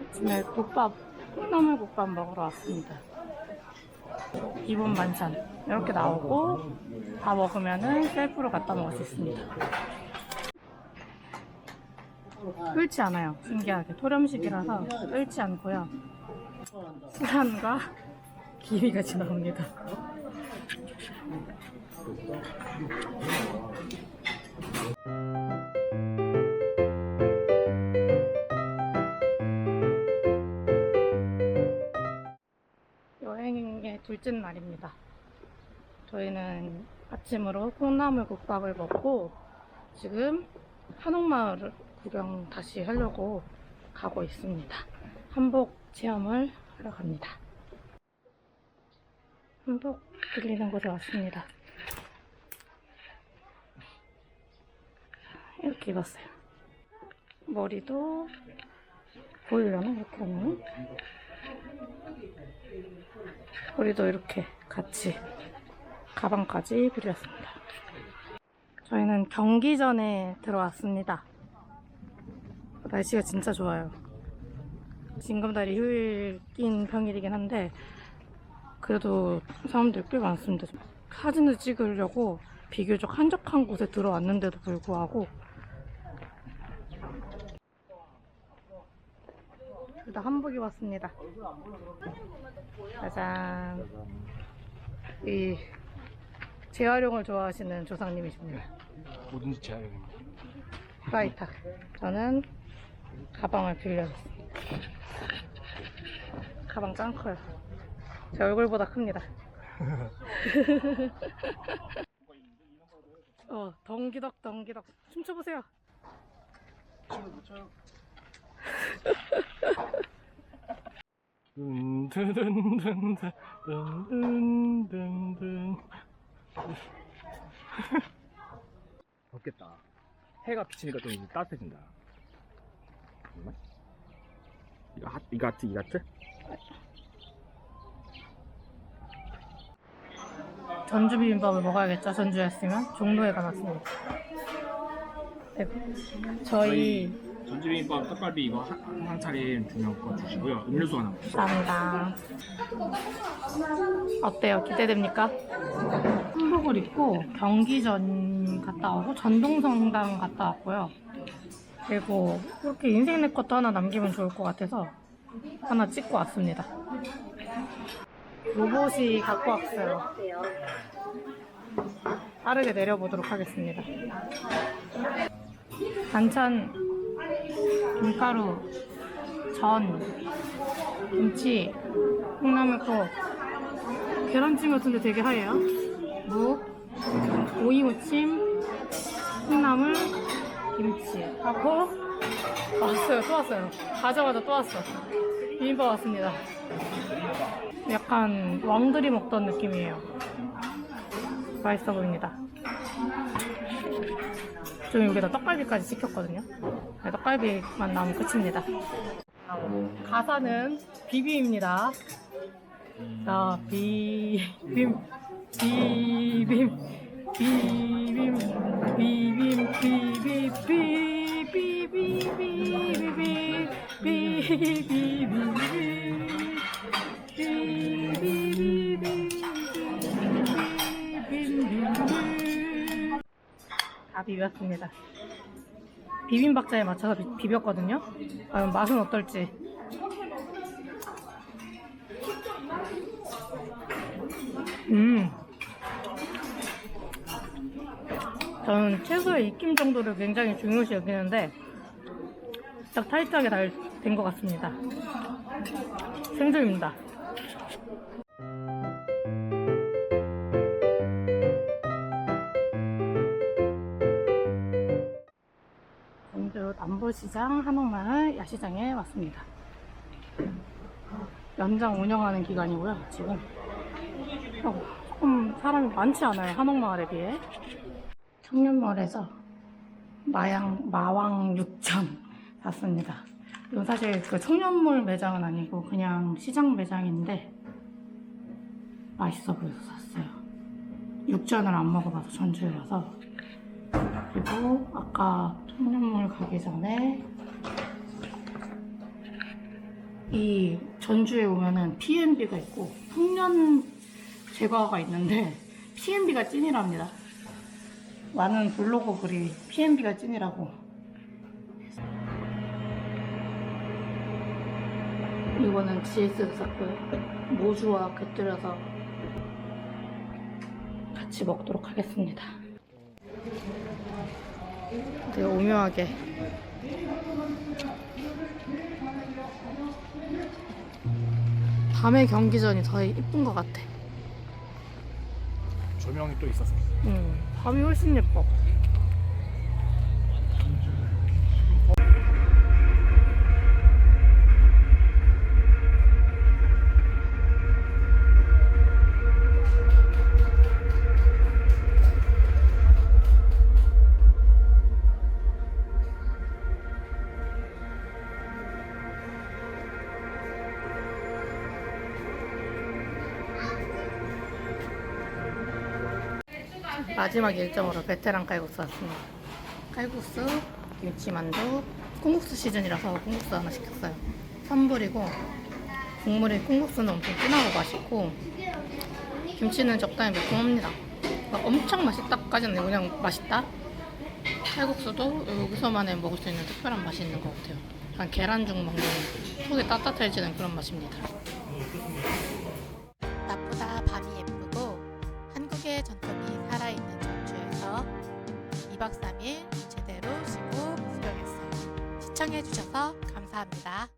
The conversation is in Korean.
아침에 국밥, 콩나물 국밥 먹으러 왔습니다. 기본 반찬 이렇게 나오고 다 먹으면은 셀프로 갖다 먹을 수 있습니다. 끓지 않아요. 신기하게 토렴식이라서 끓지 않고요. 수란과 기미가 지나옵니다. 둘째 날입니다. 저희는 아침으로 콩나물 국밥을 먹고 지금 한옥마을 구경 다시 하려고 가고 있습니다. 한복 체험을 하러 갑니다. 한복 빌리는 곳에 왔습니다. 이렇게 입었어요. 머리도 보이려나? 이렇게 하면 머리도 이렇게 같이 가방까지 빌렸습니다. 저희는 경기 전에 들어왔습니다. 날씨가 진짜 좋아요. 징검다리 휴일인 평일이긴 한데 그래도 사람들이 꽤 많습니다. 사진을 찍으려고 비교적 한적한 곳에 들어왔는데도 불구하고 둘 다 한복 입었습니다. 짜잔. 이 재활용을 좋아하시는 조상님이십니다. 뭐든지 재활용입니다. 프라이탁. 저는 가방을 빌려줬습니다. 가방 짱 커요. 제 얼굴보다 큽니다. 어, 덩기덕, 덩기덕. 춤춰보세요. 덥겠다. 해가 비치니까 좀 이제 따뜻해진다. 정말? 이거 핫, 이거 하트, 이거 하트? 전주 비빔밥을 먹어야겠죠. 전주였으면 종로에 가봤습니다. 네, 저희 전지비빔밥 떡갈비 이거 한, 한 차림 두명 거 주시고요. 음료수 하나. 감사합니다. 어때요? 기대됩니까? 한복을 입고 경기전 갔다 오고 전동성당 갔다 왔고요. 그리고 이렇게 인생 내 것도 하나 남기면 좋을 것 같아서 하나 찍고 왔습니다. 로봇이 갖고 왔어요. 빠르게 내려보도록 하겠습니다. 반찬 김가루, 전, 김치, 콩나물국, 계란찜 같은데 되게 하얘요. 무, 오이무침, 콩나물, 김치 하고 왔어요. 또 왔어요. 가자마자 또 왔어. 비빔밥 왔습니다. 약간 왕들이 먹던 느낌이에요. 맛있어 보입니다. 좀 여기다 떡갈비까지 시켰거든요. 네, 떡갈비만 나오면 끝입니다. 가사는 비비입니다. 자, 비빔, 비빔, 비빔, 비빔, 비빔, 비비비비비비, 비비 다 비볐습니다. 비빔박자에 맞춰서 비, 비볐거든요. 과연 맛은 어떨지. 음. 저는 채소의 익힘 정도를 굉장히 중요시 여기는데 딱 타이트하게 된것 같습니다. 생조입니다. 전주 남부시장 한옥마을 야시장에 왔습니다. 연장 운영하는 기간이고요, 지금. 어, 조금 사람이 많지 않아요, 한옥마을에 비해. 청년몰에서 마양, 마왕 육전 샀습니다. 이건 사실 그 청년몰 매장은 아니고 그냥 시장 매장인데 맛있어 보여서 샀어요. 육전을 안 먹어봐서 전주여서 그리고 아까 청년몰 가기 전에 이 전주에 오면은 P&B가 있고 풍년 제과가 있는데 P&B가 찐이랍니다. 많은 블로거 글이 P&B가 찐이라고. 이거는 GS에서 샀고요. 모주와 곁들여서 같이 먹도록 하겠습니다. 되게 오묘하게 밤의 경기전이 더 이쁜 것 같아. 조명이 또 있었어. 응, 밤이 훨씬 예뻐. 마지막 일정으로 베테랑 칼국수 왔습니다. 칼국수, 김치만두, 콩국수 시즌이라서 콩국수 하나 시켰어요. 선불이고 국물이 콩국수는 엄청 진하고 맛있고 김치는 적당히 매콤합니다. 막 엄청 맛있다까지는 아니고 그냥 맛있다. 칼국수도 여기서만에 먹을 수 있는 특별한 맛이 있는 것 같아요. 약간 계란죽 먹는 속이 따뜻해지는 그런 맛입니다. 2박 3일 제대로 쉬고 구경했어요. 시청해주셔서 감사합니다.